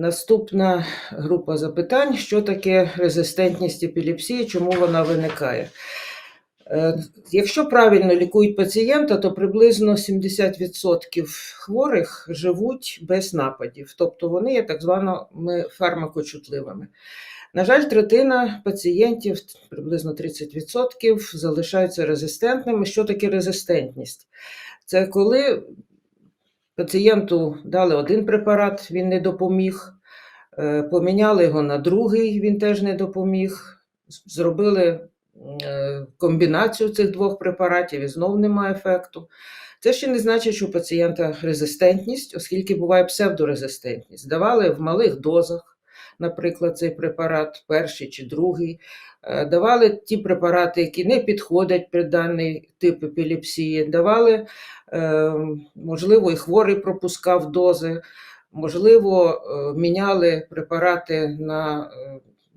Наступна група запитань: що таке резистентність епілепсії, чому вона виникає? Е, Якщо правильно лікують пацієнта, то приблизно 70% хворих живуть без нападів, тобто вони є так званими фармакочутливими. На жаль, третина пацієнтів, приблизно 30%, залишаються резистентними. Що таке резистентність? Це коли пацієнту дали один препарат, він не допоміг, е, поміняли його на другий, він теж не допоміг. Зробили е, комбінацію цих двох препаратів і знов немає ефекту. Це ще не значить, що у пацієнта резистентність, оскільки буває псевдорезистентність. Давали в малих дозах, наприклад, цей препарат, перший чи другий. Е, Давали ті препарати, які не підходять при даний тип епілепсії. Давали, е, можливо, і хворий пропускав дози, можливо, е, міняли препарати на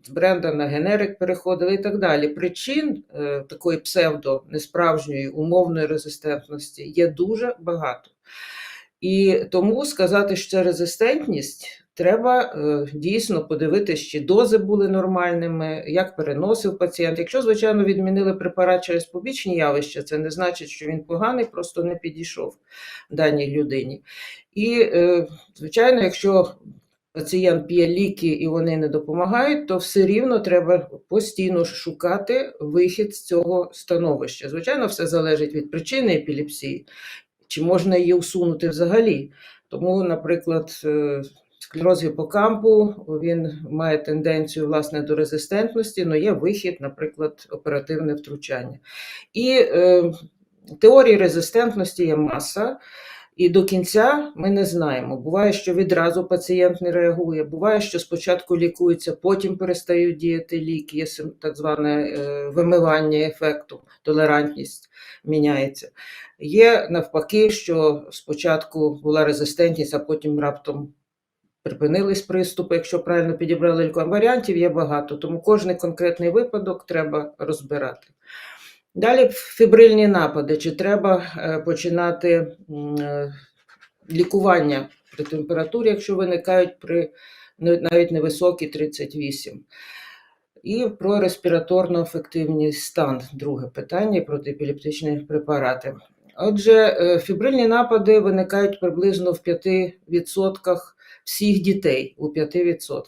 з бренда на генерик переходили і так далі. Причин такої псевдо несправжньої умовної резистентності є дуже багато. І тому сказати, що це резистентність, треба е, дійсно подивитися, чи дози були нормальними, як переносив пацієнт. Якщо, звичайно, відмінили препарат через побічні явища, це не значить, що він поганий, просто не підійшов даній людині. І, е, звичайно, якщо пацієнт п'є ліки і вони не допомагають, то все рівно треба постійно шукати вихід з цього становища. Звичайно, все залежить від причини епілепсії, чи можна її усунути взагалі. Тому, наприклад, е, склероз гіпокампу він має тенденцію власне до резистентності, але є вихід, наприклад, оперативне втручання. І е, теорії резистентності є маса. І до кінця ми не знаємо. Буває, що відразу пацієнт не реагує, буває, що спочатку лікується, потім перестають діяти ліки, є так зване е, вимивання ефекту, толерантність міняється. Є навпаки, що спочатку була резистентність, а потім раптом припинились приступи, якщо правильно підібрали лікування. Варіантів є багато, тому кожний конкретний випадок треба розбирати. Далі фібрильні напади. Чи треба е, починати е, лікування при температурі, якщо виникають при навіть невисокій 38? І про респіраторно-ефективний стан, друге питання, протиепілептичні препарати. Отже, е, фібрильні напади виникають приблизно в 5% всіх дітей, у 5%.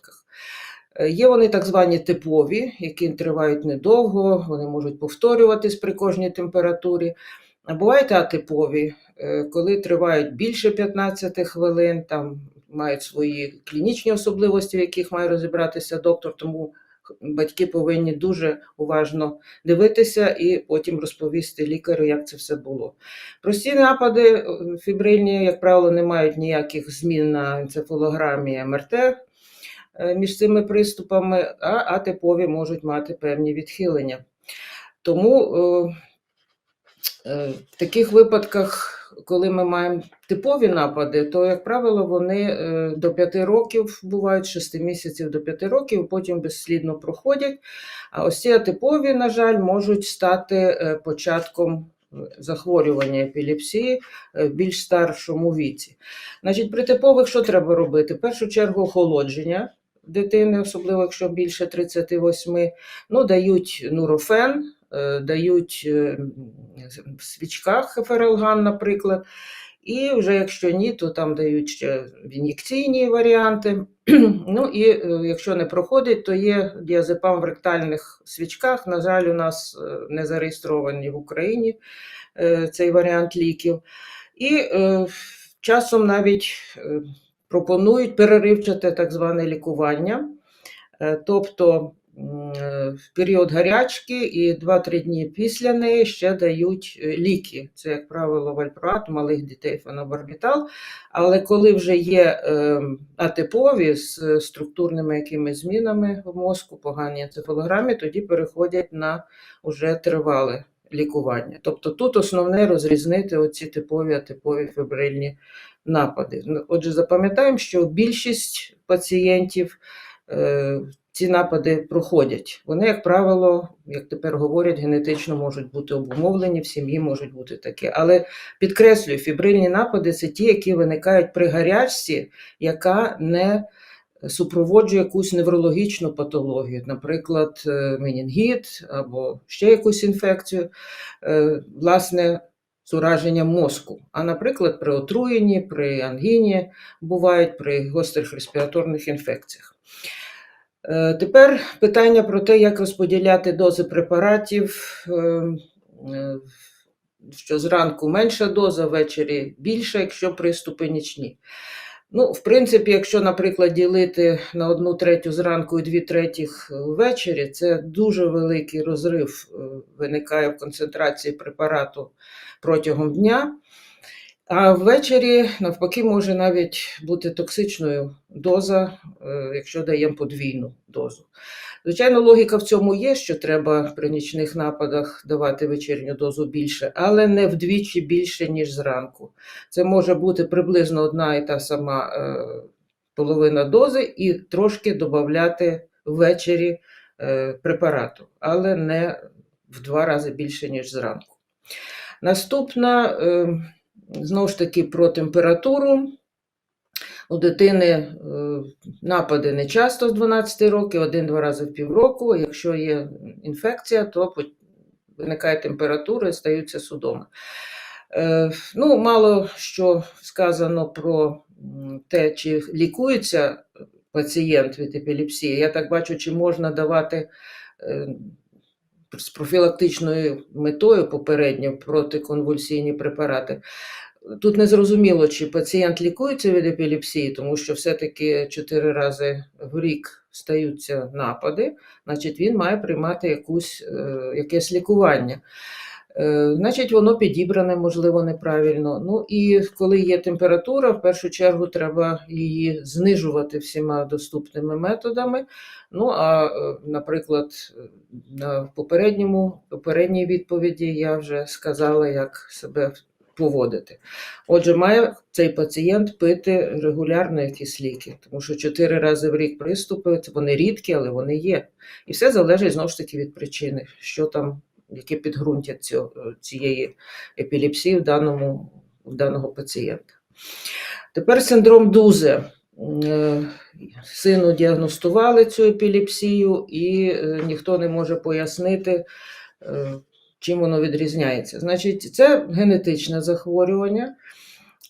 Е, Є вони так звані типові, які тривають недовго, вони можуть повторюватись при кожній температурі. А бувають атипові, е, коли тривають більше 15 хвилин, там мають свої клінічні особливості, в яких має розібратися доктор, тому батьки повинні дуже уважно дивитися і потім розповісти лікарю, як це все було. Прості напади е, фібрильні, як правило, не мають ніяких змін на енцефалограмі МРТ е, між цими приступами, а атипові можуть мати певні відхилення. Тому е, в таких випадках, коли ми маємо типові напади, то, як правило, вони е, до 5 років бувають, з 6 місяців до 5 років, потім безслідно проходять. А ось ці атипові, на жаль, можуть стати е, початком е, захворювання епілепсії в більш старшому віці. Значить, при типових що треба робити? В першу чергу охолодження дитини, особливо якщо більше 38, ну, дають нурофен, дають е, в свічках ферелган, наприклад. І вже якщо ні, то там дають ще ін'єкційні варіанти. Ну і е, якщо не проходить, то є діазепам в ректальних свічках. На жаль, у нас е, не зареєстровані в Україні е, цей варіант ліків. І е, часом навіть е, пропонують переривчате так зване лікування. Е, Тобто е, в період гарячки і 2-3 дні після неї ще дають е, ліки. Це, як правило, вальпроат, у малих дітей фенобарбітал. Але коли вже є е, атипові з е, структурними якимись змінами в мозку, погані енцефалограмі, тоді переходять на уже тривале лікування. Тобто тут основне розрізнити оці типові атипові фібрильні напади. Отже, запам'ятаємо, що більшість пацієнтів е, ці напади проходять. Вони, як правило, як тепер говорять, генетично можуть бути обумовлені, в сім'ї можуть бути такі. Але підкреслюю, фібрильні напади це ті, які виникають при гарячці, яка не супроводжує якусь неврологічну патологію, наприклад, е, менінгіт або ще якусь інфекцію, е, власне, з ураженням мозку. А, наприклад, при отруєнні, при ангіні бувають при гострих респіраторних інфекціях. Е, Тепер питання про те, як розподіляти дози препаратів, е, е, що зранку менша доза, ввечері більша, якщо приступи нічні. Ну, в принципі, якщо, наприклад, ділити на одну третю зранку і дві третіх ввечері, це дуже великий розрив виникає в концентрації препарату протягом дня. А ввечері, навпаки, може навіть бути токсичною доза, е, якщо даємо подвійну дозу. Звичайно, логіка в цьому є, що треба при нічних нападах давати вечірню дозу більше, але не вдвічі більше, ніж зранку. Це може бути приблизно одна і та сама е, половина дози, і трошки додати ввечері е, препарату, але не в два рази більше, ніж зранку. Наступна, е, знову ж таки, про температуру. У дитини е, напади не часто з 12 років, один-два рази в півроку. Якщо є інфекція, то виникає температура і стаються судоми. Е, Ну, мало що сказано про те, чи лікується пацієнт від епілепсії. Я так бачу, чи можна давати е, з профілактичною метою попередньо протиконвульсійні препарати. Тут не зрозуміло, чи пацієнт лікується від епілепсії, тому що все-таки 4 рази в рік стаються напади, значить він має приймати якусь, е, якесь лікування. Е, Значить, воно підібране, можливо, неправильно. Ну і коли є температура, в першу чергу треба її знижувати всіма доступними методами. Ну, а, е, наприклад, на попередньому, попередній відповіді я вже сказала, як себе поводити. Отже, має цей пацієнт пити регулярно якісь ліки, тому що 4 рази в рік приступи, вони рідкі, але вони є. І все залежить знову ж таки від причини, що там, яке підґрунтя цієї епілепсії в даному, в даного пацієнта. Тепер синдром Дузе. Е, Сину діагностували цю епілепсію, і е, ніхто не може пояснити, е, чим воно відрізняється. Значить, це генетичне захворювання,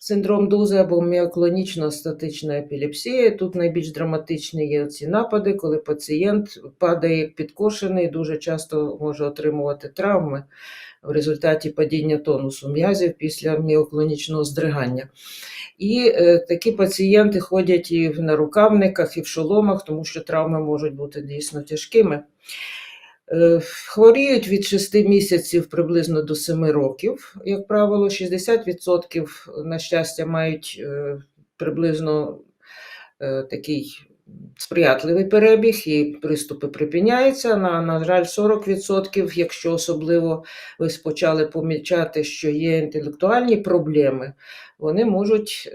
синдром Дузе або міоклонічно-статична епілепсія. Тут найбільш драматичні є ці напади, коли пацієнт падає як підкошений, дуже часто може отримувати травми в результаті падіння тонусу м'язів після міоклонічного здригання. І е, такі пацієнти ходять і в нарукавниках, і в шоломах, тому що травми можуть бути дійсно тяжкими. Е, Хворіють від 6 місяців приблизно до 7 років, як правило, 60% на щастя мають е, приблизно е, такий сприятливий перебіг, і приступи припиняються. На, на жаль, 40%, якщо особливо ви почали помічати, що є інтелектуальні проблеми, вони можуть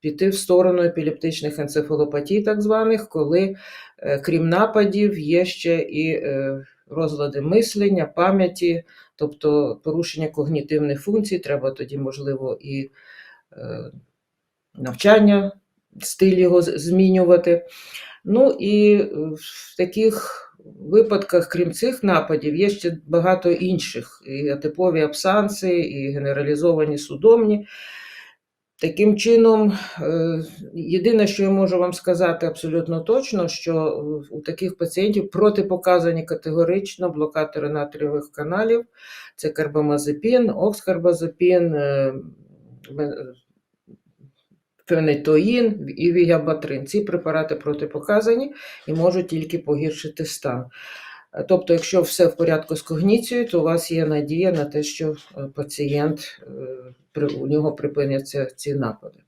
піти в сторону епілептичних енцефалопатій, так званих, коли е, крім нападів є ще і е, розлади мислення, пам'яті, тобто порушення когнітивних функцій, треба тоді, можливо, і е, навчання, стиль його змінювати. Ну і в таких випадках, крім цих нападів, є ще багато інших: і атипові абсанси, і генералізовані судомні. Таким чином, е, єдине, що я можу вам сказати абсолютно точно, що е, у таких пацієнтів протипоказані категорично блокатори натрієвих каналів. Це карбамазепін, окскарбазепін, е, фенетоїн і вігабатрин. Ці препарати протипоказані і можуть тільки погіршити стан. Е, Тобто, якщо все в порядку з когніцією, то у вас є надія на те, що е, пацієнт е, у нього припиняться ці напади.